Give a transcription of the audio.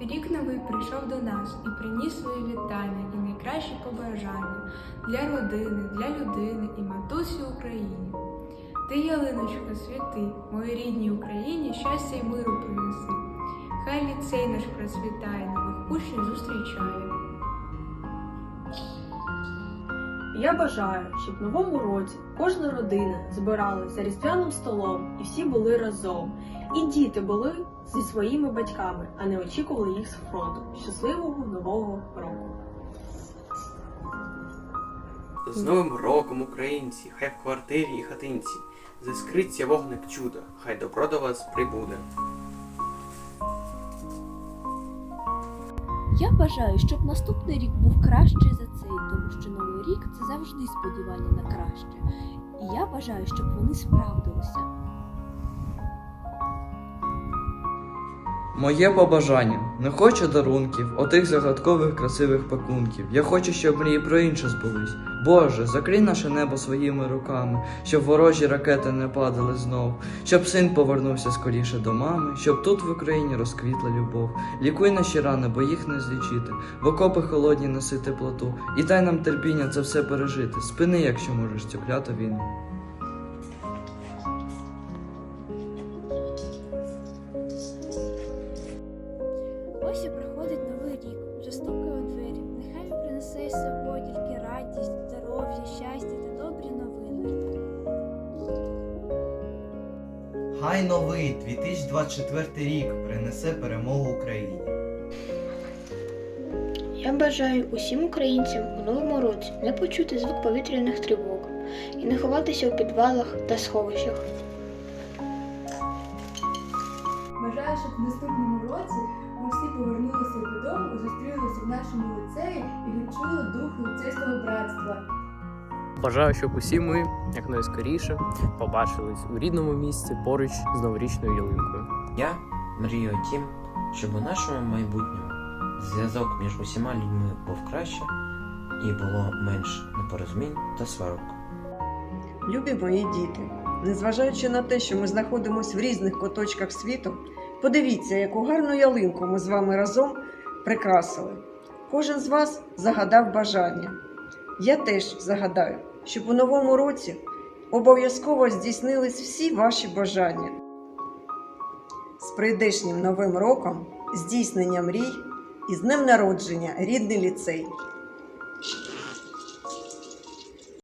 Рік новий прийшов до нас і приніс свої вітання і найкращі побажання для родини, для людини і матусі Україні. Ти, ялиночко, світи, моїй рідній Україні щастя й миру принеси. Хай ліцей наш процвітає, нових учнів зустрічає. Я бажаю, щоб в новому році кожна родина збиралася за різдвяним столом і всі були разом. І діти були зі своїми батьками, а не очікували їх з фронту. Щасливого нового року! З Новим роком, українці, хай в квартирі і хатинці заскриться вогник чуда, хай добро до вас прибуде. Я бажаю, щоб наступний рік був кращий за цей, тому що новий рік це завжди сподівання на краще. І я бажаю, щоб вони справдилися. Моє побажання не хочу дарунків, отих загадкових красивих пакунків. Я хочу, щоб мрії про інше збулись. Боже, закрий наше небо своїми руками, щоб ворожі ракети не падали знов, щоб син повернувся скоріше до мами, щоб тут в Україні розквітла любов. Лікуй наші рани, бо їх не злічити. В окопи холодні неси теплоту, і дай нам терпіння це все пережити. Спини, якщо можеш, цю кляту війну. Ось і приходить новий рік, вже стукає у двері. Нехай він принесе із собою тільки радість, здоров'я, щастя та добрі новини. Хай новий 2024 рік принесе перемогу Україні. Я бажаю усім українцям у новому році не почути звук повітряних тривог і не ховатися у підвалах та сховищах. Щоб в наступному році ми всі повернулися додому, зустрілися в нашому ліцеї і відчули дух ліцейського братства. Бажаю, щоб усі ми якнайскоріше побачились у рідному місці поруч з новорічною ялинкою. Я мрію тім, щоб у нашому майбутньому зв'язок між усіма людьми був краще і було менше непорозумінь та сварок. Любі мої діти, незважаючи на те, що ми знаходимося в різних куточках світу, подивіться, яку гарну ялинку ми з вами разом прикрасили. Кожен з вас загадав бажання. Я теж загадаю, щоб у новому році обов'язково здійснились всі ваші бажання. З прийдешнім новим роком, здійснення мрій і з днем народження, рідний ліцей.